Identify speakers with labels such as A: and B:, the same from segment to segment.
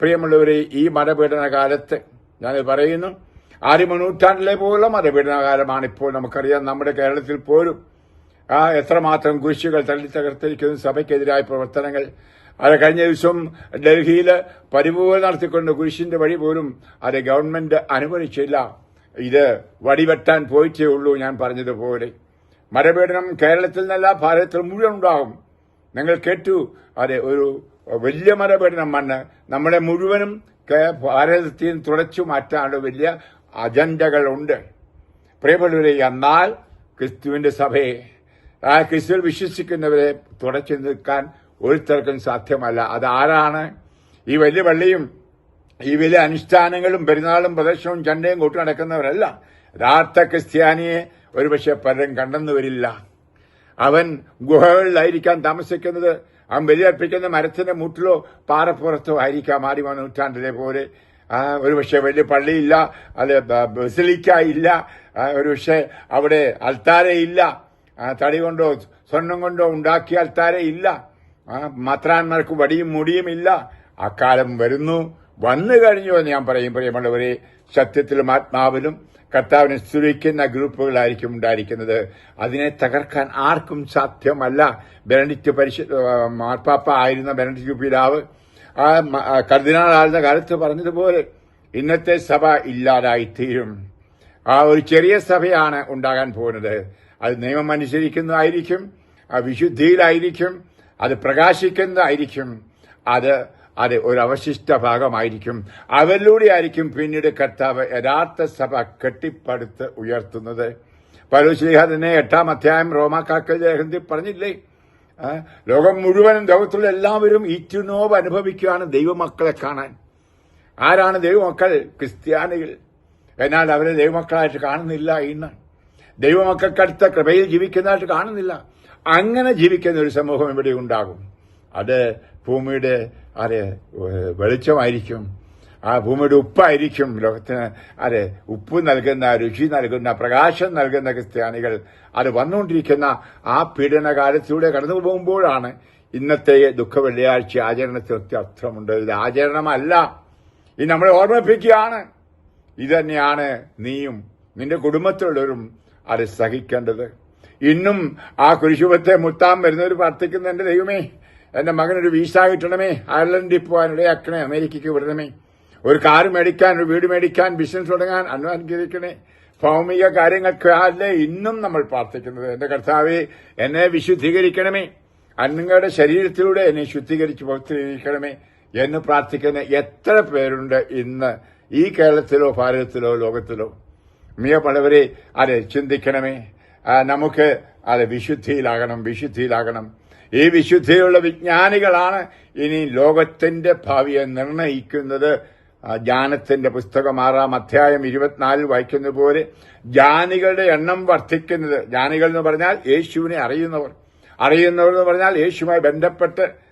A: പ്രിയമുള്ളവരെ ഈ മതപീഡന കാലത്ത് ഞാനിത് പറയുന്നു. ആദ്യമ നൂറ്റാണ്ടിലെ പോലുള്ള മതപീഡന കാലമാണ് ഇപ്പോൾ. നമുക്കറിയാം നമ്മുടെ കേരളത്തിൽ പോലും ആ എത്രമാത്രം കുരിശുകൾ തള്ളിത്തകർത്തിരിക്കുന്ന സഭയ്ക്കെതിരായ പ്രവർത്തനങ്ങൾ. അത് കഴിഞ്ഞ ദിവസം ഡൽഹിയിൽ പരിപൂർණ നടത്തിക്കൊണ്ട് കുരിശിന്റെ വഴി പോലും അത് ഗവൺമെന്റ് അനുവദിച്ചില്ല. ഇത് വടിവെട്ടാൻ പോയിട്ടേ ഉള്ളൂ ഞാൻ പറഞ്ഞതുപോലെ. മരപീഡനം കേരളത്തിൽ നിന്നല്ല ഭാരതത്തിൽ മുഴുവൻ ഉണ്ടാകും. നിങ്ങൾ കേട്ടു. അതെ ഒരു വലിയ മരപീഠനം വന്ന് നമ്മളെ മുഴുവനും ഭാരതത്തിൽ തുടച്ചു മാറ്റാനുള്ള വലിയ അജണ്ടകളുണ്ട്. പ്രിയപ്പെട്ടവരെ എന്നാൽ ക്രിസ്തുവിന്റെ സഭയെ ആ ക്രിസ്തുവിൽ വിശ്വസിക്കുന്നവരെ തുടച്ചു നിൽക്കാൻ ഒരുത്തർക്കും സാധ്യമല്ല. അതാരാണ് ഈ വലിയ പള്ളിയും ഈ വലിയ അനുഷ്ഠാനങ്ങളും പെരുന്നാളും പ്രദർശനവും ചണ്ടയും കൂട്ടി നടക്കുന്നവരല്ല. യഥാർത്ഥ ക്രിസ്ത്യാനിയെ ഒരുപക്ഷെ പലരും കണ്ടെന്നു വരില്ല. അവൻ ഗുഹകളിലായിരിക്കാൻ താമസിക്കുന്നത് അവൻ ബലിയർപ്പിക്കുന്ന മരത്തിന്റെ മുട്ടിലോ പാറപ്പുറത്തോ ആയിരിക്കാം ആദിമ നൂറ്റാണ്ടിലെ പോലെ. ഒരു പക്ഷേ വലിയ പള്ളിയില്ല അല്ലെ ബസിലിക്ക ഇല്ല ഒരു ഒരുപക്ഷെ അവിടെ അൽത്താരയില്ല. ആ, തടി കൊണ്ടോ സ്വർണം കൊണ്ടോ ഉണ്ടാക്കിയ അൽത്താരയില്ല. ആ, മാത്രാന്മാർക്ക് വടിയും മുടിയും ഇല്ല. അക്കാലം വരുന്നു. വന്നു കഴിഞ്ഞു എന്ന് ഞാൻ പറയും പ്രിയമുള്ളവരെ. സത്യത്തിലും ആത്മാവിലും കർത്താവിനെ സ്തുതിക്കുന്ന ഗ്രൂപ്പുകളായിരിക്കും ഉണ്ടായിരിക്കുന്നത്. അതിനെ തകർക്കാൻ ആർക്കും സാധ്യമല്ല. ബെനഡിക്റ്റ് പരിശു മാർപ്പാപ്പ ആയിരുന്ന ബെനഡിക്റ്റ് പിതാവ് ആ കർദിനാളായിരുന്ന കാലത്ത് പറഞ്ഞതുപോലെ ഇന്നത്തെ സഭ ഇല്ലാതായിത്തീരും. ആ ഒരു ചെറിയ സഭയാണ് ഉണ്ടാകാൻ പോകുന്നത്. അത് നിയമം അനുസരിക്കുന്നതായിരിക്കും ആ വിശുദ്ധിയിലായിരിക്കും അത് പ്രകാശിക്കുന്നതായിരിക്കും. അത് അത് ഒരു അവശിഷ്ട ഭാഗമായിരിക്കും. അവരിലൂടെ ആയിരിക്കും പിന്നീട് കർത്താവ് യഥാർത്ഥ സഭ കെട്ടിപ്പടുത്ത് ഉയർത്തുന്നത്. പൗലോസ്ലിഹ തന്നെ എട്ടാം അധ്യായം റോമാക്കാക്കൽ ലേഖനത്തിൽ പറഞ്ഞില്ലേ? ലോകം മുഴുവനും ലോകത്തുള്ള എല്ലാവരും ഈറ്റുനോവ് അനുഭവിക്കുകയാണ് ദൈവമക്കളെ കാണാൻ. ആരാണ് ദൈവമക്കൾ? ക്രിസ്ത്യാനികൾ. എന്നാൽ അവരെ ദൈവമക്കളായിട്ട് കാണുന്നില്ല ഇന്ന്. ദൈവമക്കൾക്കടുത്ത കൃപയിൽ ജീവിക്കുന്നതായിട്ട് കാണുന്നില്ല. അങ്ങനെ ജീവിക്കുന്ന ഒരു സമൂഹം ഇവിടെ ഉണ്ടാകും. അത് ഭൂമിയുടെ അരെ വെളിച്ചമായിരിക്കും. ആ ഭൂമിയുടെ ഉപ്പായിരിക്കും ലോകത്തിന്. അരെ ഉപ്പ് നൽകുന്ന രുചി നൽകുന്ന പ്രകാശം നൽകുന്ന ക്രിസ്ത്യാനികൾ. അത് വന്നുകൊണ്ടിരിക്കുന്ന ആ പീഡനകാലത്തിലൂടെ കടന്നു പോകുമ്പോഴാണ് ഇന്നത്തെ ദുഃഖ വെള്ളിയാഴ്ച ആചരണത്തിൽ ഒത്തിരി അർത്ഥമുണ്ട് ഇത് ആചരണമല്ല. ഇത് നമ്മളെ ഓർമ്മിപ്പിക്കുകയാണ്. ഇതന്നെയാണ് നീയും നിന്റെ കുടുംബത്തിലുള്ളവരും അത് സഹിക്കേണ്ടത്. ഇന്നും ആ കുരിശുപത്തെ മുത്താൻ വരുന്നവർ പ്രാർത്ഥിക്കുന്ന എന്റെ ദൈവമേ. എന്റെ മകനൊരു വീസ കിട്ടണമേ. അയർലൻഡിൽ പോകാൻ ഇടയാക്കണേ അമേരിക്കയ്ക്ക് വിടണമേ. ഒരു കാർ മേടിക്കാൻ ഒരു വീട് മേടിക്കാൻ ബിസിനസ് തുടങ്ങാൻ അനുഗ്രഹിക്കണേ ഭൗമിക കാര്യങ്ങൾക്ക് അല്ലേ ഇന്നും നമ്മൾ പ്രാർത്ഥിക്കുന്നത്. എന്റെ കർത്താവെ എന്നെ വിശുദ്ധീകരിക്കണമേ. നിങ്ങളുടെ ശരീരത്തിലൂടെ എന്നെ ശുദ്ധീകരിച്ച് പുറത്തിരിക്കണമേ എന്ന് പ്രാർത്ഥിക്കുന്ന എത്ര പേരുണ്ട് ഇന്ന് ഈ കേരളത്തിലോ ഭാരതത്തിലോ ലോകത്തിലോ. മിയ പലവരെ അതെ ചിന്തിക്കണമേ. നമുക്ക് അതെ വിശുദ്ധിയിലാകണം വിശുദ്ധിയിലാകണം. ഈ വിശുദ്ധിയുള്ള വിജ്ഞാനികളാണ് ഇനി ലോകത്തിന്റെ ഭാവിയെ നിർണയിക്കുന്നത്. ജ്ഞാനത്തിന്റെ പുസ്തകം ആറാം അധ്യായം ഇരുപത്തിനാലിൽ വായിക്കുന്ന പോലെ ജ്ഞാനികളുടെ എണ്ണം വർദ്ധിക്കുന്നത്. ജ്ഞാനികൾ എന്ന് പറഞ്ഞാൽ യേശുവിനെ അറിയുന്നവർ. അറിയുന്നവർ എന്ന് പറഞ്ഞാൽ യേശുമായി ബന്ധപ്പെട്ട്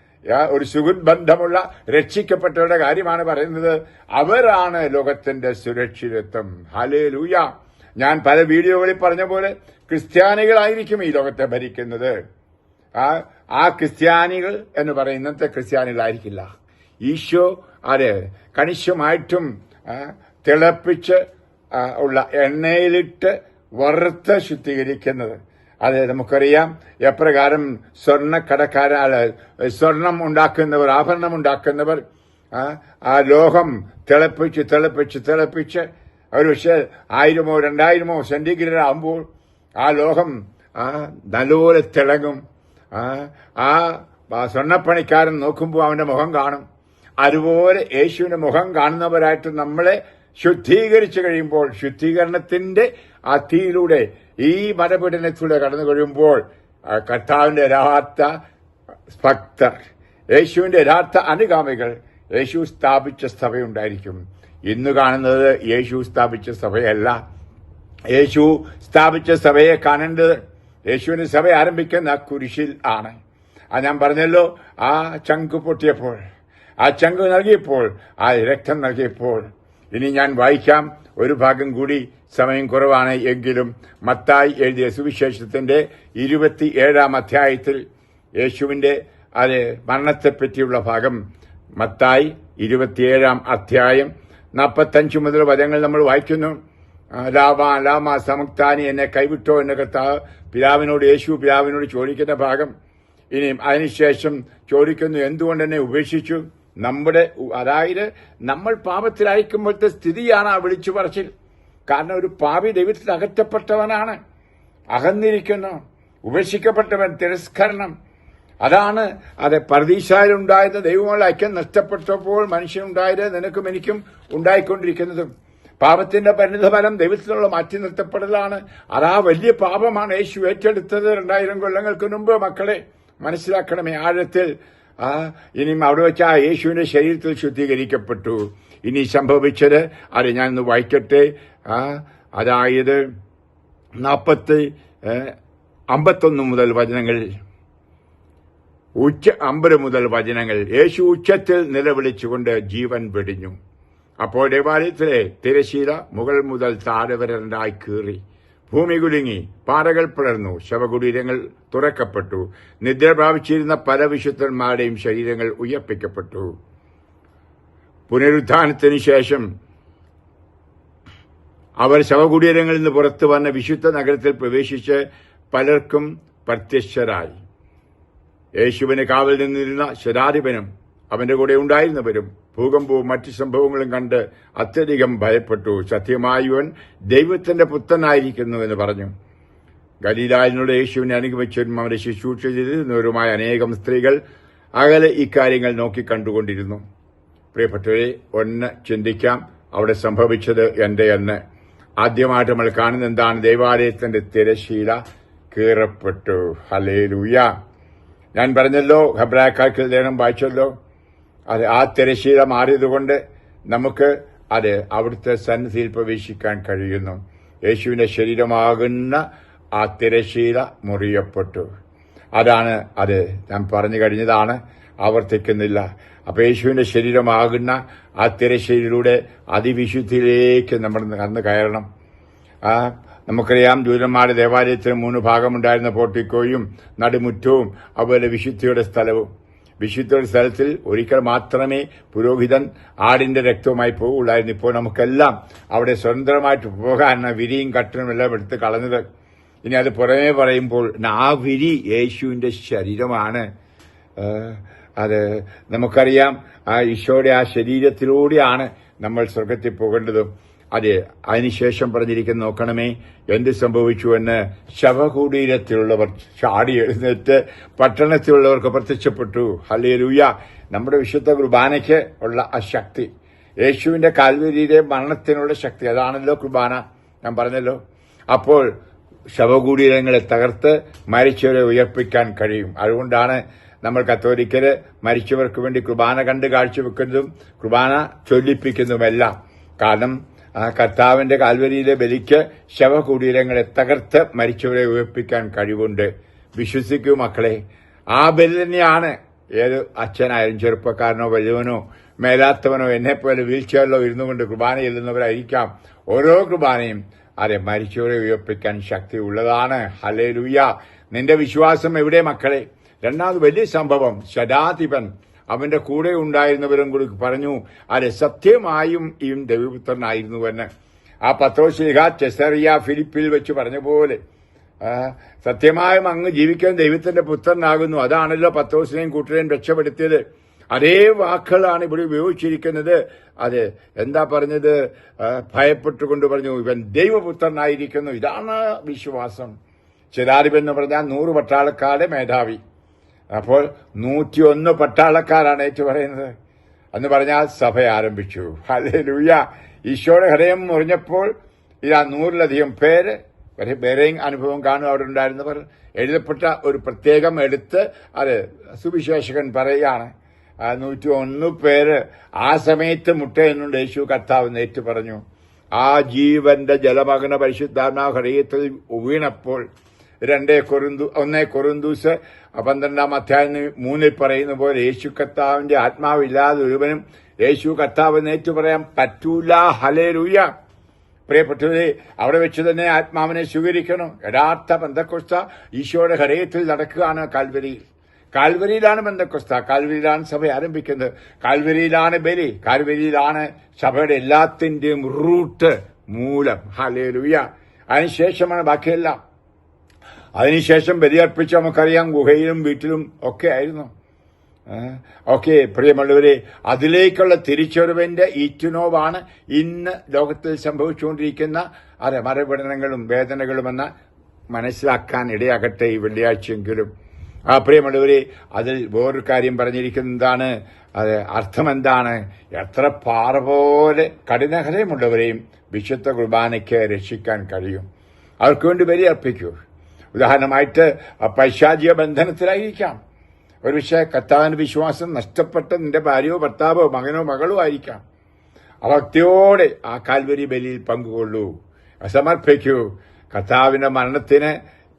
A: ഒരു സുഹൃത് ബന്ധമുള്ള രക്ഷിക്കപ്പെട്ടവരുടെ കാര്യമാണ് പറയുന്നത്. അവരാണ് ലോകത്തിന്റെ സുരക്ഷിതത്വം. ഹലേ ലൂയ ഞാൻ പല വീഡിയോകളിൽ പറഞ്ഞ പോലെ ക്രിസ്ത്യാനികളായിരിക്കും ഈ ലോകത്തെ ഭരിക്കുന്നത്. ആ ആ ക്രിസ്ത്യാനികൾ എന്ന് പറയുന്ന ഇന്നത്തെ ക്രിസ്ത്യാനികളായിരിക്കില്ല. ഈശോ അതെ കണിശമായിട്ടും തിളപ്പിച്ച് ഉള്ള എണ്ണയിലിട്ട് വറുത്ത് ശുദ്ധീകരിക്കുന്നത്. അത് നമുക്കറിയാം എപ്രകാരം സ്വർണക്കടക്കാര സ്വർണം ഉണ്ടാക്കുന്നവർ ആഭരണം ഉണ്ടാക്കുന്നവർ ആ, ലോഹം തിളപ്പിച്ച് തിളപ്പിച്ച് തിളപ്പിച്ച് ഒരു പക്ഷേ ആയിരമോ രണ്ടായിരമോ സെന്റിഗ്രേഡ് ആകുമ്പോൾ ആ ലോഹം നല്ലപോലെ തിളങ്ങും. ആ സ്വർണപ്പണിക്കാരൻ നോക്കുമ്പോൾ അവന്റെ മുഖം കാണും. അതുപോലെ യേശുവിന്റെ മുഖം കാണുന്നവരായിട്ട് നമ്മളെ ശുദ്ധീകരിച്ചു കഴിയുമ്പോൾ ശുദ്ധീകരണത്തിന്റെ അത്തിയിലൂടെ ഈ മതപീഡനത്തിലൂടെ കടന്നു കഴിയുമ്പോൾ കർത്താവിന്റെ യഥാർത്ഥ ഭക്തർ യേശുവിന്റെ യഥാർത്ഥ അനുഗാമികൾ യേശു സ്ഥാപിച്ച സഭയുണ്ടായിരിക്കും. ഇന്ന് കാണുന്നത് യേശു സ്ഥാപിച്ച സഭയല്ല. യേശു സ്ഥാപിച്ച സഭയെ കാണേണ്ടത് യേശുവിന്റെ സഭ ആരംഭിക്കുന്ന കുരിശിൽ ആണ്. ആ ഞാൻ പറഞ്ഞല്ലോ ആ ചങ്ക് പൊട്ടിയപ്പോൾ ആ ചങ്ക് നൽകിയപ്പോൾ ആ രക്തം നൽകിയപ്പോൾ. ഇനി ഞാൻ വായിക്കാം. ഒരു ഭാഗം കൂടി സമയം കുറവാണ് എങ്കിലും മത്തായി എഴുതിയ സുവിശേഷത്തിന്റെ ഇരുപത്തി ഏഴാം അധ്യായത്തിൽ യേശുവിന്റെ അത് മരണത്തെപ്പറ്റിയുള്ള ഭാഗം. മത്തായി ഇരുപത്തിയേഴാം അധ്യായം നാൽപ്പത്തഞ്ച് മുതൽ വചങ്ങൾ നമ്മൾ വായിക്കുന്നു. ആ, ലാമ ലാമ സമക്താനി എന്നെ കൈവിട്ടോ എന്ന കർത്താവ് പിതാവിനോട് യേശു പിതാവിനോട് ചോദിക്കുന്ന ഭാഗം. ഇനിയും അതിനുശേഷം ചോദിക്കുന്നു എന്തുകൊണ്ട് എന്നെ ഉപേക്ഷിച്ചു? നമ്മുടെ അതായത് നമ്മൾ പാപത്തിലയക്കുമ്പോഴത്തെ സ്ഥിതിയാണ് ആ വിളിച്ചു പറച്ചിൽ. കാരണം ഒരു പാപി ദൈവത്തിൽ അകറ്റപ്പെട്ടവനാണ്. അകന്നിരിക്കുന്നു. ഉപേക്ഷിക്കപ്പെട്ടവൻ തിരസ്കരണം. അതാണ് അത് പരദീശായിലുണ്ടായത് ദൈവമുള്ള ഐക്യം നഷ്ടപ്പെട്ടപ്പോൾ മനുഷ്യനുണ്ടായത് നിനക്കും എനിക്കും ഉണ്ടായിക്കൊണ്ടിരിക്കുന്നതും. പാപത്തിന്റെ പരിണിതഫലം ദൈവത്തിനുള്ള മാറ്റി നിർത്തപ്പെടലാണ് അത് ആ വലിയ പാപമാണ് യേശു ഏറ്റെടുത്തത്. രണ്ടായിരം കൊല്ലങ്ങൾക്ക് മുമ്പ് മക്കളെ മനസ്സിലാക്കണമേ ആഴത്തിൽ. ആ ഇനിയും അവിടെ വെച്ച് ആ യേശുവിന്റെ ശരീരത്തിൽ ശുദ്ധീകരിക്കപ്പെട്ടു. ഇനി സംഭവിച്ചത് അത് ഞാൻ ഒന്ന് വായിക്കട്ടെ. ആ അതായത് നാൽപ്പത്തി അമ്പത്തൊന്ന് മുതൽ വചനങ്ങൾ ഉച്ച അമ്പത് മുതൽ വചനങ്ങൾ. യേശു ഉച്ചത്തിൽ നിലവിളിച്ചുകൊണ്ട് ജീവൻ വെടിഞ്ഞു. അപ്പോൾ ദേവാലയത്തിലെ തിരശീല മുകൾ മുതൽ താഴെ വരെ രണ്ടായി കീറി. ഭൂമി കുലുങ്ങി പാറകൾ പിളർന്നു ശവകുടീരങ്ങൾ തുറക്കപ്പെട്ടു. നിദ്ര പ്രാപിച്ചിരുന്ന പല വിശുദ്ധന്മാരുടെയും ശരീരങ്ങൾ ഉയർപ്പിക്കപ്പെട്ടു. പുനരുത്ഥാനത്തിന് ശേഷം അവർ ശവകുടീരങ്ങളിൽ നിന്ന് പുറത്തു വന്ന വിശുദ്ധ നഗരത്തിൽ പ്രവേശിച്ച് പലർക്കും പ്രത്യക്ഷരായി. യേശുവിന് കാവൽ നിന്നിരുന്ന ശരാധിപനും അവന്റെ കൂടെ ഉണ്ടായിരുന്നവരും ഭൂകമ്പവും മറ്റു സംഭവങ്ങളും കണ്ട് അത്യധികം ഭയപ്പെട്ടു. സത്യമായവൻ ദൈവത്തിന്റെ പുത്രനായിരിക്കുന്നു എന്ന് പറഞ്ഞു. ഗലീലായനോട് യേശുവിനെ അനുഗമിച്ചവരും അവരെ ശുശ്രൂഷ ചെയ്തിരുന്നവരുമായ അനേകം സ്ത്രീകൾ അകലെ ഇക്കാര്യങ്ങൾ നോക്കിക്കണ്ടുകൊണ്ടിരുന്നു പ്രിയപ്പെട്ടവരെ ഒന്ന് ചിന്തിക്കാം അവിടെ സംഭവിച്ചത് എന്റെ എന്ന്. ആദ്യമായിട്ട് നമ്മൾ കാണുന്ന എന്താണ്? ദൈവാലയത്തിന്റെ തിരശീല കീറപ്പെട്ടു. ഹലേലൂയ ഞാൻ പറഞ്ഞല്ലോ ഹബ്രാക്കാർക്ക് ലേഖനം വായിച്ചല്ലോ. അത് ആ തിരശീല മാറിയതുകൊണ്ട് നമുക്ക് അത് അവിടുത്തെ സന്നിധിയിൽ പ്രവേശിക്കാൻ കഴിയുന്നു. യേശുവിന്റെ ശരീരമാകുന്ന ആ തിരശീല മുറിയപ്പെട്ടു. അതാണ് അത് ഞാൻ പറഞ്ഞു കഴിഞ്ഞതാണ്. ആവർത്തിക്കുന്നില്ല. അപ്പൊ യേശുവിന്റെ ശരീരമാകുന്ന ആ തിരശ്ശേരിയിലൂടെ അതിവിശുദ്ധിയിലേക്ക് നമ്മൾ കടന്നു കയറണം. ആ നമുക്കറിയാം ജൂതന്മാരുടെ ദേവാലയത്തിന് മൂന്ന് ഭാഗമുണ്ടായിരുന്ന പോർട്ടിക്കോയും നടുമുറ്റവും അതുപോലെ വിശുദ്ധിയുടെ സ്ഥലവും. വിശുദ്ധിയുടെ സ്ഥലത്തിൽ ഒരിക്കൽ മാത്രമേ പുരോഹിതൻ ആടിന്റെ രക്തവുമായി പോകുള്ളായിരുന്നു ഇപ്പോൾ നമുക്കെല്ലാം അവിടെ സ്വതന്ത്രമായിട്ട് പോകാൻ വിരിയും കട്ടനും എല്ലാം എടുത്ത് കളഞ്ഞത്. ഇനി അത് പുറമേ പറയുമ്പോൾ ആ വിരി യേശുവിന്റെ ശരീരമാണ്. അത് നമുക്കറിയാം ആ ഈശോയുടെ ആ ശരീരത്തിലൂടെയാണ് നമ്മൾ സ്വർഗത്തിൽ പോകേണ്ടതും. അതെ അതിനുശേഷം പറഞ്ഞിരിക്കുന്ന നോക്കണമേ എന്ത് സംഭവിച്ചു എന്ന്? ശവകുടീരത്തിലുള്ളവർ ചാടി എഴുന്നേറ്റ് പട്ടണത്തിലുള്ളവർക്ക് പ്രത്യക്ഷപ്പെട്ടു. ഹല്ലേലൂയ. നമ്മുടെ വിശുദ്ധ കുർബാനയ്ക്ക് ഉള്ള ആ ശക്തി യേശുവിന്റെ കാൽവരിയിലെ മരണത്തിനുള്ള ശക്തി അതാണല്ലോ കുർബാന. ഞാൻ പറഞ്ഞല്ലോ. അപ്പോൾ ശവകുടീരങ്ങളെ തകർത്ത് മരിച്ചവരെ ഉയർപ്പിക്കാൻ കഴിയും. അതുകൊണ്ടാണ് നമ്മൾ കത്തോലിക്കര് മരിച്ചവർക്ക് വേണ്ടി കുർബാന കണ്ട് കാഴ്ചവെക്കുന്നതും കുർബാന ചൊല്ലിപ്പിക്കുന്നതുമെല്ലാം. കാരണം ആ കർത്താവിന്റെ കാൽവരിയിലെ ബലിക്ക് ശവകുടീരങ്ങളെ തകർത്ത് മരിച്ചവരെ ഉയർപ്പിക്കാൻ കഴിവുണ്ട്. വിശ്വസിക്കൂ മക്കളെ ആ ബലി തന്നെയാണ്. ഏത് അച്ഛനായാലും ചെറുപ്പക്കാരനോ വലുവനോ മേലാത്തവനോ എന്നെപ്പോലെ വീൽ ചെയറിലോ ഇരുന്നു കൊണ്ട് കുർബാന ചെല്ലുന്നവരായിരിക്കാം ഓരോ കുർബാനയും. അതെ മരിച്ചവരെ ഉയർപ്പിക്കാൻ ശക്തി ഉള്ളതാണ്. ഹലേ നിന്റെ വിശ്വാസം എവിടെ മക്കളെ? രണ്ടാമത് വലിയ സംഭവം ശതാധിപൻ. അവന്റെ കൂടെ ഉണ്ടായിരുന്നവരും കൂടി പറഞ്ഞു അതെ സത്യമായും ഈ ദൈവപുത്രനായിരുന്നുവെന്ന് ആ പത്രോശിഹ ചെസറിയ ഫിലിപ്പിൽ വെച്ച് പറഞ്ഞ പോലെ സത്യമായും അങ്ങ് ജീവിക്കാൻ ദൈവത്തിന്റെ പുത്രനാകുന്നു. അതാണല്ലോ പത്രോസിനെയും കൂട്ടരെയും രക്ഷപ്പെടുത്തിയത്. അതേ വാക്കുകളാണ് ഇവിടെ ഉപയോഗിച്ചിരിക്കുന്നത്. അത് എന്താ പറഞ്ഞത്? ഭയപ്പെട്ടുകൊണ്ട് പറഞ്ഞു ഇവൻ ദൈവപുത്രനായിരിക്കുന്നു. ഇതാണ് വിശ്വാസം. ചിതാരിപൻ എന്ന് പറഞ്ഞാൽ നൂറ് പട്ടാളക്കാരുടെ മേധാവി. അപ്പോൾ നൂറ്റിയൊന്ന് പട്ടാളക്കാരാണ് ഏറ്റു പറയുന്നത്. എന്ന് പറഞ്ഞാൽ സഭ ആരംഭിച്ചു. അല്ലേ ലൂയ ഈശോയുടെ ഹൃദയം മുറിഞ്ഞപ്പോൾ ഇതാ നൂറിലധികം പേര് വേറെയും അനുഭവം കാണും അവിടെ ഉണ്ടായിരുന്നവർ എഴുതപ്പെട്ട ഒരു പ്രത്യേകം എടുത്ത് അത് സുവിശേഷകൻ പറയുകയാണ്. നൂറ്റി ഒന്ന് പേര് ആ സമയത്ത് മുട്ടയെന്നുണ്ട് യേശു കർത്താവ് നേറ്റു പറഞ്ഞു. ആ ജീവന്റെ ജലമകന പരിശുദ്ധാത്മാവ് ഹൃദയത്തിൽ വീണപ്പോൾ രണ്ടേ കൊറിന്തു ഒന്നേ കൊറിന്തൂസ് പന്ത്രണ്ടാം അധ്യായം മൂന്നിൽ പറയുന്ന പോലെ യേശു കർത്താവിന്റെ ആത്മാവില്ലാതെ ഒരുവനും യേശു കർത്താവ് നേറ്റു പറയാൻ പറ്റൂല. ഹലേലൂയ പ്രിയപ്പെട്ടവരെ അവിടെ വെച്ച് തന്നെ ആത്മാവിനെ സ്വീകരിക്കണം. യഥാർത്ഥ ബന്ധക്കുസ്ത ഈശോയുടെ ഹൃദയത്തിൽ നടക്കുകയാണ് കാൽവരിയിൽ. കാൽവരിയിലാണ് ബന്ധക്കൊസ്ത കാൽവരിയിലാണ് സഭ ആരംഭിക്കുന്നത്. കാൽവരിയിലാണ് ബലി. കാൽവരിയിലാണ് സഭയുടെ എല്ലാത്തിന്റെയും റൂട്ട് മൂലം. ഹാലേലുയ അതിനുശേഷമാണ് ബാക്കിയെല്ലാം. അതിനുശേഷം ബലിയർപ്പിച്ച് നമുക്കറിയാം ഗുഹയിലും വീട്ടിലും ഒക്കെ ആയിരുന്നു. ഓക്കെ പ്രിയമുള്ളവരെ അതിലേക്കുള്ള തിരിച്ചൊരുവന്റെ ഈറ്റുനോവാണ് ഇന്ന് ലോകത്തിൽ സംഭവിച്ചുകൊണ്ടിരിക്കുന്ന അതെ മരപീഡനങ്ങളും വേദനകളുമെന്ന് മനസ്സിലാക്കാൻ ഇടയാകട്ടെ ഈ വെള്ളിയാഴ്ചയെങ്കിലും. ആ പ്രിയമുള്ളവരെ അതിൽ വേറൊരു കാര്യം പറഞ്ഞിരിക്കുന്നതാണ്. അത് അർത്ഥമെന്താണ്? എത്ര പാറ പോലെ കഠിനഹൃദയമുള്ളവരെയും വിശുദ്ധ കുർബാനയ്ക്ക് രക്ഷിക്കാൻ കഴിയും. അവർക്ക് വേണ്ടി ബലി അർപ്പിക്കൂ ഉദാഹരണമായിട്ട് പൈശാചിക ബന്ധനത്തിലായിരിക്കാം. ഒരു പക്ഷേ കർത്താവിന്റെ വിശ്വാസം നഷ്ടപ്പെട്ട നിന്റെ ഭാര്യയോ ഭർത്താവോ മകനോ മകളോ ആയിരിക്കാം. ഭക്തിയോടെ ആ കാൽവരി ബലിയിൽ പങ്കുകൊള്ളൂ. സമർപ്പിക്കൂ കർത്താവിന്റെ മരണത്തിന്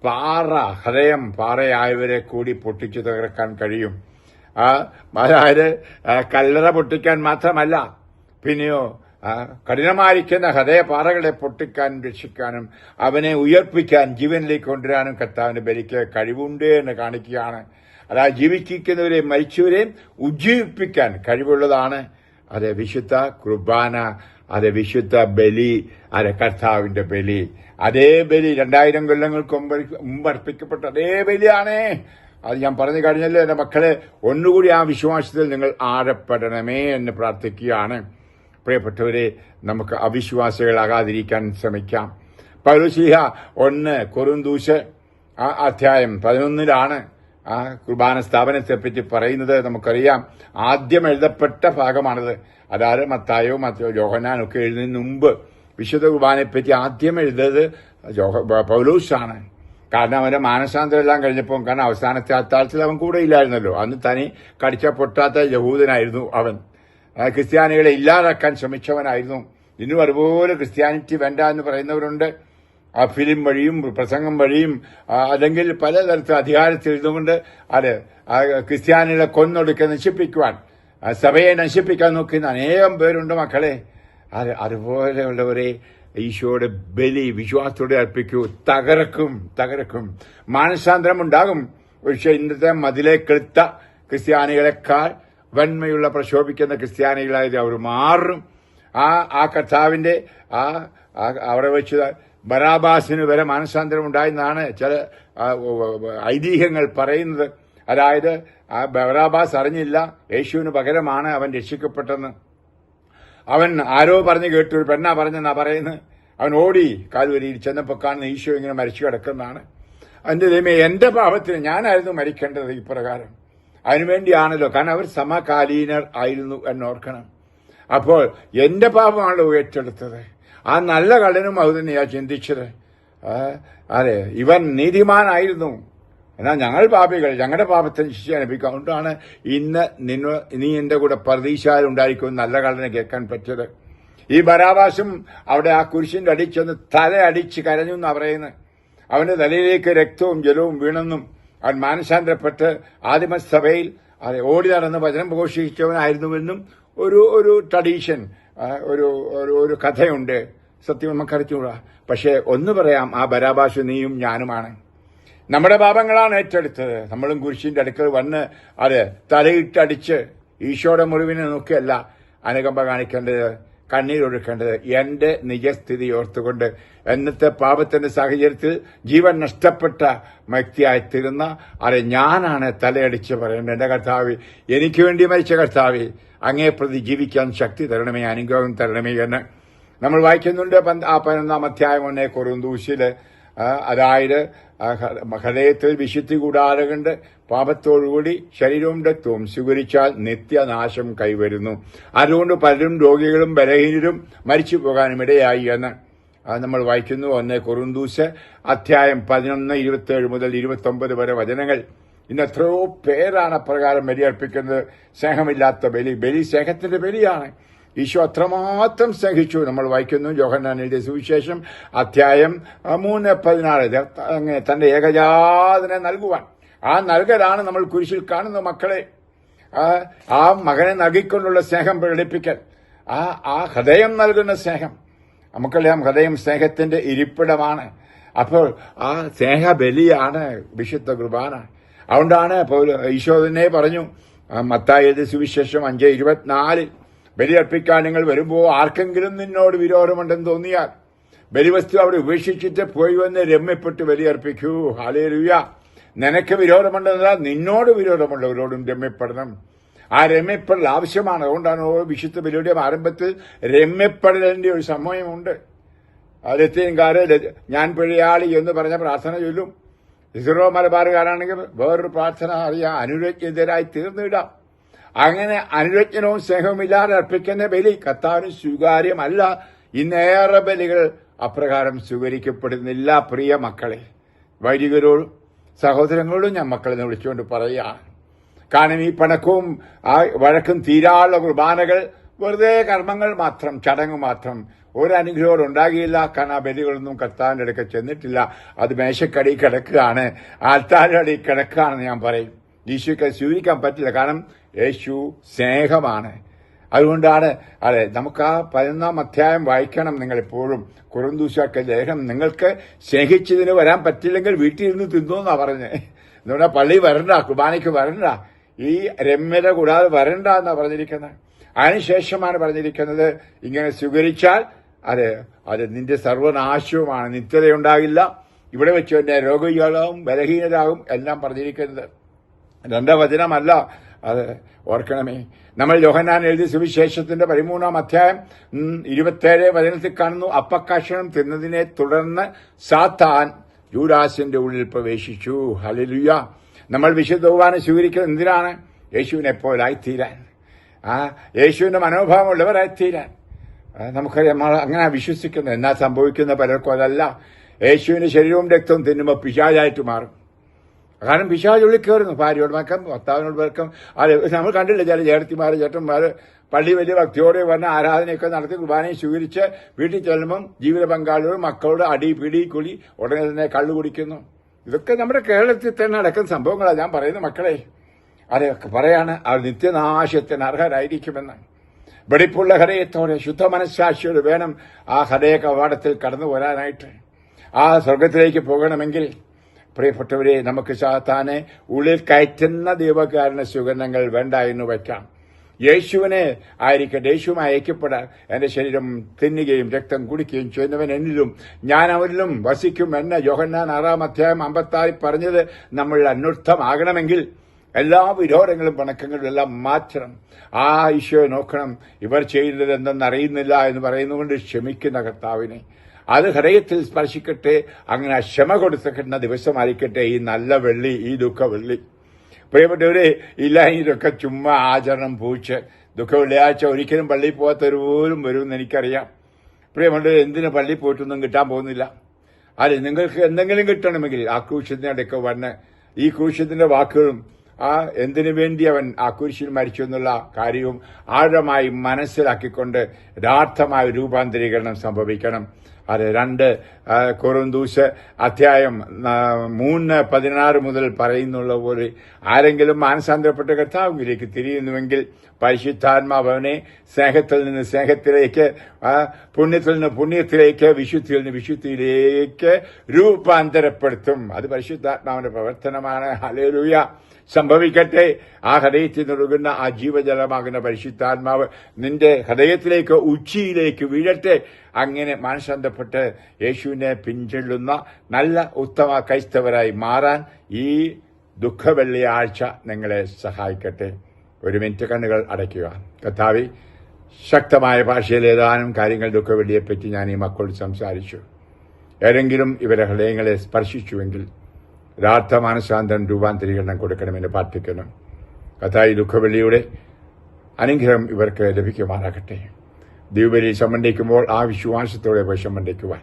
A: പാറ ഹൃദയം പാറയായവരെ കൂടി പൊട്ടിച്ചു തകർക്കാൻ കഴിയും. ആ അതായത് കല്ലറ പൊട്ടിക്കാൻ മാത്രമല്ല പിന്നെയോ കഠിനമായിരിക്കുന്ന ഹൃദയപാറകളെ പൊട്ടിക്കാനും രക്ഷിക്കാനും അവനെ ഉയർപ്പിക്കാൻ ജീവനിലേക്ക് കൊണ്ടുവരാനും കർത്താവിന് ബലിക്ക് കഴിവുണ്ട് എന്ന് കാണിക്കുകയാണ്. അതായത് ജീവിക്കുന്നവരെയും മരിച്ചവരെയും ഉജ്ജീവിപ്പിക്കാൻ കഴിവുള്ളതാണ്. അത് വിശുദ്ധ കുർബാന അത് വിശുദ്ധ ബലി അത് കർത്താവിന്റെ ബലി. അതേ ബലി രണ്ടായിരം കൊല്ലങ്ങൾക്ക് മുമ്പ് അർപ്പിക്കപ്പെട്ട അതേ ബലിയാണേ. അത് ഞാൻ പറഞ്ഞു കഴിഞ്ഞല്ലോ എന്റെ മക്കളെ ഒന്നുകൂടി ആ വിശ്വാസത്തിൽ നിങ്ങൾ ആഴപ്പെടണമേ എന്ന് പ്രാർത്ഥിക്കുകയാണ്. പ്രിയപ്പെട്ടവരെ നമുക്ക് അവിശ്വാസികളാകാതിരിക്കാൻ ശ്രമിക്കാം. പൗലുശിഹ ഒന്ന് കൊറുന്തൂശ് ആ അധ്യായം പതിനൊന്നിലാണ് ആ കുർബാന സ്ഥാപനത്തെപ്പറ്റി പറയുന്നത്. നമുക്കറിയാം ആദ്യം എഴുതപ്പെട്ട ഭാഗമാണത്. അതായത് മത്തായോ മത്തയോ ജോഹനാനൊക്കെ എഴുതുന്നതിന് മുമ്പ് വിശുദ്ധ കുർബാനയെപ്പറ്റി ആദ്യം എഴുതുന്നത് ജോഹ- പൗലൂസാണ്. കാരണം അവന്റെ മാനസാന്തരം എല്ലാം കഴിഞ്ഞപ്പോൾ കാരണം അവസാനത്തെ അത്താഴത്തിൽ അവൻ കൂടെ ഇല്ലായിരുന്നല്ലോ. അന്ന് തനി കടിച്ച പൊട്ടാത്ത യഹൂദനായിരുന്നു അവൻ. ക്രിസ്ത്യാനികളെ ഇല്ലാതാക്കാൻ ശ്രമിച്ചവനായിരുന്നു. ഇന്നും അതുപോലെ ക്രിസ്ത്യാനിറ്റി വേണ്ട എന്ന് പറയുന്നവരുണ്ട്. ആ ഫിലിം വഴിയും പ്രസംഗം വഴിയും അല്ലെങ്കിൽ പലതരത്തിൽ അധികാരത്തിൽ ഇരുന്നുകൊണ്ട് അത് ക്രിസ്ത്യാനികളെ കൊന്നൊടുക്കെ നശിപ്പിക്കുവാൻ സഭയെ നശിപ്പിക്കാൻ നോക്കുന്ന അനേകം പേരുണ്ട് മക്കളെ. അത് അതുപോലെയുള്ളവരെ ഈശോയുടെ ബലി വിശ്വാസത്തോടെ അർപ്പിക്കൂ. തകർക്കും തകർക്കും. മാനസാന്തരം ഉണ്ടാകും പക്ഷെ ഇന്നത്തെ മതിലെ കെളുത്ത ക്രിസ്ത്യാനികളെക്കാൾ വന്മയുള്ള പ്രക്ഷോഭിക്കുന്ന ക്രിസ്ത്യാനികളായത് അവർ മാറും. ആ ആ കർത്താവിന്റെ ആ അവിടെ വെച്ച് ബരാബാസിന് വരെ മാനസാന്തരം ഉണ്ടായെന്നാണ് ചില ഐതിഹ്യങ്ങൾ പറയുന്നത്. അതായത് ആ ബറാബാസ് അറിഞ്ഞില്ല യേശുവിന് പകരമാണ് അവൻ രക്ഷിക്കപ്പെട്ടെന്ന്. അവൻ ആരോ പറഞ്ഞു കേട്ടു ഒരു പെണ്ണാ പറഞ്ഞെന്നാ പറയുന്നത്. അവൻ ഓടി കാലുവരിയിൽ ചെന്നപ്പോൾ കാണുന്ന ഈശോ ഇങ്ങനെ മരിച്ചു കിടക്കുന്നതാണ്. അതിന്റെ ദൈവമേ എന്റെ പാപത്തിന് ഞാനായിരുന്നു മരിക്കേണ്ടത് ഇപ്രകാരം. അതിനുവേണ്ടിയാണല്ലോ. കാരണം അവർ സമകാലീനർ ആയിരുന്നു എന്നോർക്കണം. അപ്പോൾ എന്റെ പാപമാണല്ലോ ഏറ്റെടുത്തത്. ആ നല്ല കള്ളനും അത് തന്നെയാ ചിന്തിച്ചത്. അതെ ഇവൻ നീതിമാനായിരുന്നു. എന്നാൽ ഞങ്ങൾ പാപികൾ ഞങ്ങളുടെ പാപത്തിന് ശിക്ഷ അനുഭവിക്കാം അതുകൊണ്ടാണ് ഇന്ന് നിന്ന നീ എന്റെ കൂടെ പ്രതീക്ഷയിൽ ഉണ്ടായിരിക്കും നല്ല കള്ളനെ കേൾക്കാൻ പറ്റിയത്. ഈ ബരാവാസും അവിടെ ആ കുരിശിന്റെ അടിച്ചെന്ന് തല അടിച്ച് കരഞ്ഞു എന്നാ പറയുന്നത്. അവന്റെ തലയിലേക്ക് രക്തവും ജലവും വീണെന്നും മാനസാന്തരപ്പെട്ട് ആദിമസഭയിൽ അതെ ഓടി നടന്ന് വചനം ഘോഷിച്ചവനായിരുന്നുവെന്നും ഒരു ഒരു ട്രഡീഷൻ ഒരു ഒരു കഥയുണ്ട്. സത്യം നമുക്കറിഞ്ഞൂടാ പക്ഷേ ഒന്ന് പറയാം ആ ബരാഭാഷ നീയും ഞാനുമാണ്. നമ്മുടെ പാപങ്ങളാണ് ഏറ്റെടുത്തത്. നമ്മളും കുരിശിന്റെ അടുക്കൽ വന്ന് അത് തലയിട്ടടിച്ച് ഈശോയുടെ മുറിവിനെ നോക്കിയല്ല അനുകമ്പ കാണിക്കേണ്ടത്. കണ്ണീരൊഴുക്കേണ്ടത് എന്റെ നിജസ്ഥിതി ഓർത്തുകൊണ്ട് എന്നത്തെ പാപത്തിന്റെ സാഹചര്യത്തിൽ ജീവൻ നഷ്ടപ്പെട്ട വ്യക്തിയായി തീരുന്ന അത് ഞാനാണ് തലയടിച്ച് പറയേണ്ടത്. എന്റെ കർത്താവ് എനിക്ക് വേണ്ടി മരിച്ച കർത്താവ് അങ്ങേ പ്രതി ജീവിക്കാൻ ശക്തി തരണമേ അനുഗ്രഹം തരണമേ എന്ന് നമ്മൾ വായിക്കുന്നുണ്ട് ആ പതിനൊന്നാം അധ്യായം ഒന്നേ ആ, അതായത് ഹൃദയത്തിൽ വിശുദ്ധി കൂടാതെ കണ്ട് പാപത്തോടുകൂടി ശരീരവും രക്തവും സ്വീകരിച്ചാൽ നിത്യനാശം കൈവരുന്നു. അതുകൊണ്ട് പലരും രോഗികളും ബലഹീനരും മരിച്ചു പോകാനും ഇടയായി എന്ന് നമ്മൾ വായിക്കുന്നു. ഒന്ന് കുറുന്തൂസ് അധ്യായം പതിനൊന്ന് ഇരുപത്തിയേഴ് മുതൽ ഇരുപത്തൊമ്പത് വരെ വചനങ്ങൾ. ഇന്ന് എത്രയോ പേരാണ് അപ്രകാരം ബലിയർപ്പിക്കുന്നത്. സ്നേഹമില്ലാത്ത ബലി. ബലി സ്നേഹത്തിന്റെ ബലിയാണ്. ഈശോ അത്രമാത്രം സ്നേഹിച്ചു. നമ്മൾ വായിക്കുന്നു എഴുതിയ സുവിശേഷം അധ്യായം മൂന്ന് പതിനാറ്. അങ്ങനെ തന്റെ ഏകജാതനെ നൽകുവാൻ. ആ നൽകലാണ് നമ്മൾ കുരിശിൽ കാണുന്ന മക്കളെ. ആ, മകനെ നൽകിക്കൊണ്ടുള്ള സ്നേഹം പ്രകടിപ്പിക്കൽ. ആ ആ ഹൃദയം നൽകുന്ന സ്നേഹം. നമുക്കറിയാം ഹൃദയം സ്നേഹത്തിന്റെ ഇരിപ്പിടമാണ്. അപ്പോൾ ആ സ്നേഹബലിയാണ് വിശുദ്ധ കുർബാന. അതുകൊണ്ടാണ് പൗല ഈശോ തന്നെ പറഞ്ഞു മത്തായത് സുവിശേഷം അഞ്ച് ഇരുപത്തിനാലിൽ ബലിയർപ്പിക്കാൻ നിങ്ങൾ വരുമ്പോൾ ആർക്കെങ്കിലും നിന്നോട് വിരോധമുണ്ടെന്ന് തോന്നിയാൽ ബലിവസ്തു അവിടെ ഉപേക്ഷിച്ചിട്ട് പോയി വന്ന് രമ്യപ്പെട്ട് ബലിയർപ്പിക്കൂ. ഹാലേ നിനക്ക് വിരോധമുണ്ടെന്നാൽ നിന്നോട് വിരോധമുള്ളവരോടും രമ്യപ്പെടണം. ആ രമ്യപ്പെടൽ ആവശ്യമാണ്. അതുകൊണ്ടാണ് ഓരോ വിശുദ്ധ ബലിയുടെ ആരംഭത്തിൽ രമ്യപ്പെടലിന്റെ ഒരു സമയമുണ്ട്. ലത്തീൻകാര് ഞാൻ പിഴയാളി എന്ന് പറഞ്ഞ പ്രാർത്ഥന ചൊല്ലും. ഇസ്രോ മലബാറുകാരാണെങ്കിൽ വേറൊരു പ്രാർത്ഥന അറിയാം അനുരജ്ഞിതരായി തീർന്നിടാം. അങ്ങനെ അനുരജ്ഞനവും സ്നേഹവും ഇല്ലാതെ അർപ്പിക്കുന്ന ബലി കത്താനും സ്വീകാര്യമല്ല. ഇന്നേറെ ബലികൾ അപ്രകാരം സ്വീകരിക്കപ്പെടുന്നില്ല പ്രിയ മക്കളെ. വൈദികരോടും സഹോദരങ്ങളോടും ഞാൻ മക്കളെ വിളിച്ചുകൊണ്ട് പറയുക കാരണം ഈ പണക്കവും ആ വഴക്കും തീരാനുള്ള കുർബാനകൾ വെറുതെ കർമ്മങ്ങൾ മാത്രം ചടങ്ങ് മാത്രം ഒരു അനുഗ്രഹം ഉണ്ടാകിയില്ല. കാരണം ആ ബലികളൊന്നും കർത്താവിന്റെ അടുക്ക ചെന്നിട്ടില്ല. അത് മേശക്കടി കിടക്കുകയാണ്. ആൽത്താരടി കിടക്കുകയാണെന്ന് ഞാൻ പറയും. ഈശോയ്ക്ക് സ്വീകരിക്കാൻ പറ്റില്ല. കാരണം യേശു സ്നേഹമാണ്. അതുകൊണ്ടാണ് അതെ നമുക്ക് ആ പതിനൊന്നാം അധ്യായം വായിക്കണം നിങ്ങൾ എപ്പോഴും കുറുന്തൂശാക്ക ലേഖനം നിങ്ങൾക്ക് സ്നേഹിച്ചതിന് വരാൻ പറ്റില്ലെങ്കിൽ വീട്ടിൽ ഇരുന്ന് തിന്നോന്നാ പറഞ്ഞത് എന്നുപറഞ്ഞാൽ പള്ളി വരണ്ട കുർബാനയ്ക്ക് വരണ്ട. ഈ രമ്യത കൂടാതെ വരണ്ട എന്നാ പറഞ്ഞിരിക്കുന്നത്. അതിനുശേഷമാണ് പറഞ്ഞിരിക്കുന്നത് ഇങ്ങനെ സ്വീകരിച്ചാൽ അതെ അത് നിന്റെ സർവനാശവുമാണ് നിത്യതയുണ്ടാകില്ല. ഇവിടെ വെച്ച് തന്നെ രോഗികളാവും ബലഹീനരാകും എല്ലാം പറഞ്ഞിരിക്കുന്നത്. രണ്ടാം വചനമല്ല അത് ഓർക്കണമേ. നമ്മൾ യോഹന്നാൻ എഴുതിയ സുവിശേഷത്തിന്റെ പതിമൂന്നാം അധ്യായം ഇരുപത്തേഴ് വചനത്തിൽ കാണുന്നു അപ്പക്കഷണം തിന്നതിനെ തുടർന്ന് സാത്താൻ യൂദാസിന്റെ ഉള്ളിൽ പ്രവേശിച്ചു. ഹലലുയ നമ്മൾ വിശുദ്ധവാനെ സ്വീകരിക്കുന്നത് എന്തിനാണ്? യേശുവിനെ പോലായിത്തീരാൻ ആ യേശുവിന്റെ മനോഭാവമുള്ളവരായിത്തീരാൻ. നമുക്കറിയാം നമ്മൾ അങ്ങനെ വിശ്വസിക്കുന്നത് എന്നാ സംഭവിക്കുന്ന പലർക്കും അതല്ല. യേശുവിന്റെ ശരീരവും രക്തവും തിന്നുമ്പോൾ പിശാചായിട്ട് മാറും. കാരണം പിശാജ് ഉള്ളിൽ കയറുന്നു. ഭാര്യയോട് മക്കം ഭർത്താവിനോട് വെക്കം നമ്മൾ കണ്ടില്ല ചില ചേട്ടത്തിമാര് ചേട്ടന്മാര് പള്ളി വലിയ ഭക്തിയോടെ വന്ന ആരാധനയൊക്കെ നടത്തി കുർബാനയെ സ്വീകരിച്ച് വീട്ടിൽ ചെല്ലുമ്പം ജീവിത പങ്കാളിയോട് മക്കളോട് അടി പിടി കുളി ഉടനെ തന്നെ കള്ളു കുടിക്കുന്നു. ഇതൊക്കെ നമ്മുടെ കേരളത്തിൽ തന്നെ നടക്കുന്ന സംഭവങ്ങളാണ് ഞാൻ പറയുന്ന മക്കളെ അതൊക്കെ പറയാണ്. അവർ നിത്യനാശത്തിന് അർഹരായിരിക്കുമെന്ന്. വെടിപ്പുള്ള ഹൃദയത്തോടെ ശുദ്ധ മനസ്സാക്ഷിയോട് വേണം ആ ഹൃദയ കവാടത്തിൽ കടന്നു വരാനായിട്ട് ആ സ്വർഗത്തിലേക്ക് പോകണമെങ്കിൽ പ്രിയപ്പെട്ടവരെ നമുക്ക് സാത്താനെ ഉള്ളിൽ കയറ്റുന്ന ദൈവകാരണ സുഗന്ധങ്ങൾ വേണ്ട എന്ന് വയ്ക്കാം. യേശുവിനെ ആയിരിക്കട്ടെ യേശുവുമായി ഐക്യപ്പെടാൻ എന്റെ ശരീരം തിന്നുകയും രക്തം കുടിക്കുകയും ചെയ്യുന്നവൻ എന്നിലും ഞാൻ അവരിലും വസിക്കും എന്ന യോഹന്നാൻ ആറാം അധ്യായം അമ്പത്താറിൽ പറഞ്ഞത് നമ്മൾ അന്വർത്ഥമാകണമെങ്കിൽ എല്ലാ വിരോധങ്ങളും പണക്കങ്ങളും എല്ലാം മാറ്റണം. ആ ഈശോയെ നോക്കണം ഇവർ ചെയ്യുന്നത് എന്തെന്ന് അറിയുന്നില്ല എന്ന് പറയുന്നതുകൊണ്ട് ക്ഷമിക്കുന്ന കർത്താവിനെ. അത് ഹൃദയത്തിൽ സ്പർശിക്കട്ടെ അങ്ങനെ ആ ക്ഷമ കൊടുത്തിക്കുന്ന ദിവസമായിരിക്കട്ടെ ഈ നല്ല വെള്ളി ഈ ദുഃഖ വെള്ളി. പ്രിയപ്പെട്ടവരെ ഇല്ല ഇതൊക്കെ ചുമ്മാ ആചരണം പൂച്ച്. ദുഃഖ വെള്ളിയാഴ്ച ഒരിക്കലും പള്ളിയിൽ പോകാത്തവർ പോലും വരുമെന്ന് എനിക്കറിയാം. പ്രിയപ്പെട്ടവർ എന്തിനു പള്ളി പോയിട്ടൊന്നും കിട്ടാൻ പോകുന്നില്ല? അല്ലെ നിങ്ങൾക്ക് എന്തെങ്കിലും കിട്ടണമെങ്കിൽ ആ ക്രൂശത്തിന്റെ അടുക്ക വന്ന് ഈ ക്രൂശത്തിന്റെ വാക്കുകളും ആ എന്തിനു വേണ്ടി അവൻ ആ കുരിശിൽ മരിച്ചു എന്നുള്ള കാര്യവും ആഴമായി മനസ്സിലാക്കിക്കൊണ്ട് യഥാർത്ഥമായ രൂപാന്തരീകരണം സംഭവിക്കണം. അത് രണ്ട് ആ, കൊറിന്തൂസ് അധ്യായം മൂന്ന് പതിനാറ് മുതൽ പറയുന്നുള്ള പോലെ ആരെങ്കിലും മാനസാന്തരപ്പെട്ട കർത്താവിലേക്ക് തിരിയുന്നുവെങ്കിൽ പരിശുദ്ധാത്മാവ് അവനെ സ്നേഹത്തിൽ നിന്ന് സ്നേഹത്തിലേക്ക് പുണ്യത്തിൽ നിന്ന് പുണ്യത്തിലേക്ക് വിശുദ്ധിയിൽ നിന്ന് വിശുദ്ധിയിലേക്ക് രൂപാന്തരപ്പെടുത്തും. അത് പരിശുദ്ധാത്മാവിന്റെ പ്രവർത്തനമാണ്. ഹലേലൂയ സംഭവിക്കട്ടെ. ആ ഹൃദയത്തിൽ നിന്നൊഴുകുന്ന ആ ജീവജലമാകുന്ന പരിശുദ്ധാത്മാവ് നിന്റെ ഹൃദയത്തിലേക്ക് ഉച്ചിയിലേക്ക് വീഴട്ടെ. അങ്ങനെ മനസ്സന്ധപ്പെട്ട് യേശുവിനെ പിൻചെല്ലുന്ന നല്ല ഉത്തമ ക്രൈസ്തവരായി മാറാൻ ഈ ദുഃഖവെള്ളിയാഴ്ച നിങ്ങളെ സഹായിക്കട്ടെ. ഒരു മിനിറ്റ് കണ്ണുകൾ അടയ്ക്കുക. കഥാവി ശക്തമായ ഭാഷയിൽ ഏതാനും കാര്യങ്ങൾ ദുഃഖവെള്ളിയെപ്പറ്റി ഞാൻ ഈ മക്കളോട് സംസാരിച്ചു. ഏതെങ്കിലും ഇവരെ ഹൃദയങ്ങളെ സ്പർശിച്ചുവെങ്കിൽ യഥാർത്ഥ മാനസാന്തരം രൂപാന്തരീകരണം കൊടുക്കണമെന്ന് പ്രാർത്ഥിക്കുന്നു. കഥായി ദുഃഖവെള്ളിയുടെ അനുഗ്രഹം ഇവർക്ക് ലഭിക്കുമാറാകട്ടെ. ദീപലി സംബന്ധിക്കുമ്പോൾ ആ വിശ്വാസത്തോടെ പോയി സംബന്ധിക്കുവാൻ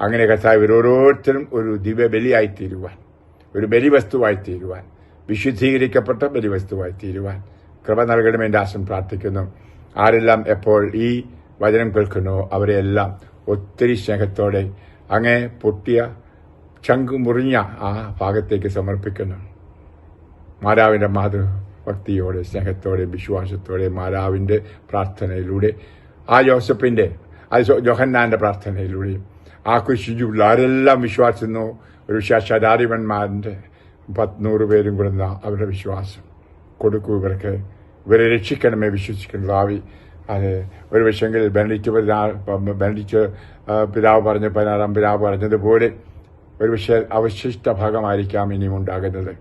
A: അങ്ങനെ കഥാവ് ഇവരോരോരുത്തരും ഒരു ദിവ്യബലിയായി തീരുവാൻ ഒരു ബലിവസ്തുവായി തീരുവാൻ വിശുദ്ധീകരിക്കപ്പെട്ട ബലിവസ്തുവായി തീരുവാൻ കൃപ നൽകണമെന്ന് ആശം പ്രാർത്ഥിക്കുന്നു. ആരെല്ലാം എപ്പോൾ ഈ വചനം കേൾക്കുന്നു അവരെയെല്ലാം ഒത്തിരി സ്നേഹത്തോടെ അങ്ങേ പൊട്ടിയ ചങ്കു മുറിഞ്ഞ ആ ഭാഗത്തേക്ക് സമർപ്പിക്കുന്നു. മാതാവിന്റെ മാതൃഭക്തിയോടെ സ്നേഹത്തോടെ വിശ്വാസത്തോടെ മാതാവിന്റെ പ്രാർത്ഥനയിലൂടെ ആ ജോസഫിന്റെ ആ ജോഹന്നാന്റെ പ്രാർത്ഥനയിലൂടെയും ആ കുശിജുള്ള ആരെല്ലാം വിശ്വാസിക്കുന്നു ഒരു ശതാധിപന്മാരുടെ പത്നൂറ് പേരും കൂടുന്ന അവരുടെ വിശ്വാസം കൊടുക്കൂ ഇവർക്ക്. ഇവരെ രക്ഷിക്കണമേ വിശ്വസിക്കുന്നു ഭാവി അത് ഒരു വിഷയങ്ങളിൽ ബെനഡിറ്റ് പിതാ- ബെനഡിറ്റ് പിതാവ് പറഞ്ഞ പതിനാറാം പിതാവ് പറഞ്ഞതുപോലെ ഒരു പക്ഷേ അവശിഷ്ട ഭാഗമായിരിക്കാം ഇനിയും ഉണ്ടാകുന്നത്.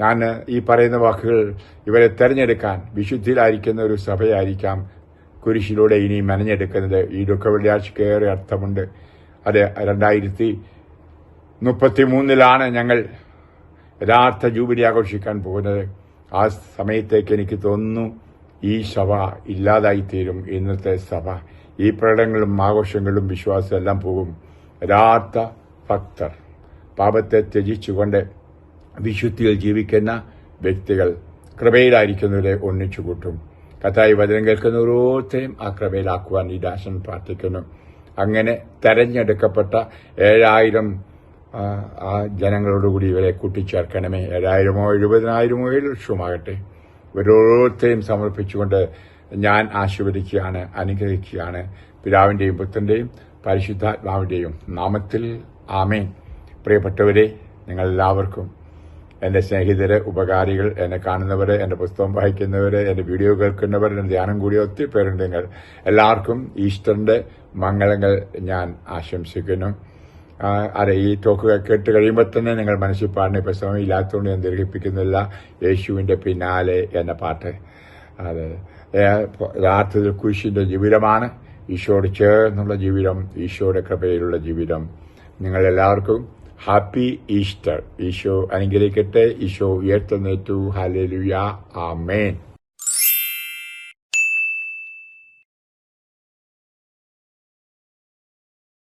A: ഞാൻ ഈ പറയുന്ന വാക്കുകൾ ഇവരെ തെരഞ്ഞെടുക്കാൻ വിശുദ്ധിയിലായിരിക്കുന്ന ഒരു സഭയായിരിക്കാം കുരിശിലൂടെ ഇനി മെനഞ്ഞെടുക്കുന്നത്. ഈ ദുഃഖ വെള്ളിയാഴ്ചയ്ക്ക് ഏറെ അർത്ഥമുണ്ട്. അത് രണ്ടായിരത്തി മുപ്പത്തി മൂന്നിലാണ് ഞങ്ങൾ യഥാർത്ഥ ജൂബിലി ആഘോഷിക്കാൻ പോകുന്നത്. ആ സമയത്തേക്ക് എനിക്ക് തോന്നുന്നു ഈ സഭ ഇല്ലാതായിത്തീരും. ഇന്നത്തെ സഭ ഈ പ്രകടനങ്ങളും ആഘോഷങ്ങളും വിശ്വാസവും എല്ലാം പോകും. യഥാർത്ഥ ഭക്തർ. പാപത്തെ ത്യജിച്ചുകൊണ്ട് വിശുദ്ധിയിൽ ജീവിക്കുന്ന വ്യക്തികൾ കൃപയിലായിരിക്കുന്നവരെ ഒന്നിച്ചു കൂട്ടും കഥായി വചനം കേൾക്കുന്ന ഓരോരുത്തരെയും ആ കൃപയിലാക്കുവാൻ ഈ ദാസൻ പ്രാർത്ഥിക്കുന്നു. അങ്ങനെ തെരഞ്ഞെടുക്കപ്പെട്ട ഏഴായിരം ആ, ജനങ്ങളോടുകൂടി ഇവരെ കൂട്ടിച്ചേർക്കണമേ. ഏഴായിരമോ എഴുപതിനായിരമോ ഏഴ് ലക്ഷമാകട്ടെ ഇവരോരോരുത്തരെയും സമർപ്പിച്ചുകൊണ്ട് ഞാൻ ആശീർവദിക്കുകയാണ് അനുഗ്രഹിക്കുകയാണ്. പിതാവിന്റെയും പുത്രന്റെയും പരിശുദ്ധാത്മാവിന്റെയും നാമത്തിൽ ആമേൻ. പ്രിയപ്പെട്ടവരെ നിങ്ങൾ എല്ലാവർക്കും എന്റെ സ്നേഹിതരെ ഉപകാരികൾ എന്നെ കാണുന്നവരെ എന്റെ പുസ്തകം വായിക്കുന്നവരെ എന്റെ വീഡിയോ കേൾക്കുന്നവർ എന്റെ ധ്യാനം കൂടി ഒത്തിരി പേരുണ്ട് നിങ്ങൾ. എല്ലാവർക്കും ഈസ്റ്ററിന്റെ മംഗളങ്ങൾ ഞാൻ ആശംസിക്കുന്നു. അതെ ഈ ടോക്ക് കേട്ട് കഴിയുമ്പോൾ തന്നെ നിങ്ങൾ മനസ്സിൽ പാടുന്ന ഇപ്പൊ സമയം ഇല്ലാത്തതുകൊണ്ട് ഞാൻ ദീർഘിപ്പിക്കുന്നില്ല. യേശുവിന്റെ പിന്നാലെ എന്ന പാട്ട്. അതെ യഥാർത്ഥത്തിൽ കുരിശിന്റെ ജീവിതമാണ്. ഈശോയോട് ചേർന്നുള്ള ജീവിതം ഈശോയുടെ കൃപയിലുള്ള ജീവിതം. നിങ്ങൾ എല്ലാവർക്കും ഹാപ്പി ഈസ്റ്റർ ഈശോ അനുഗ്രഹിക്കട്ടെ. ഈശോ ഉയർത്തുന്നേറ്റു ഹല്ലേലൂയ ആമേൻ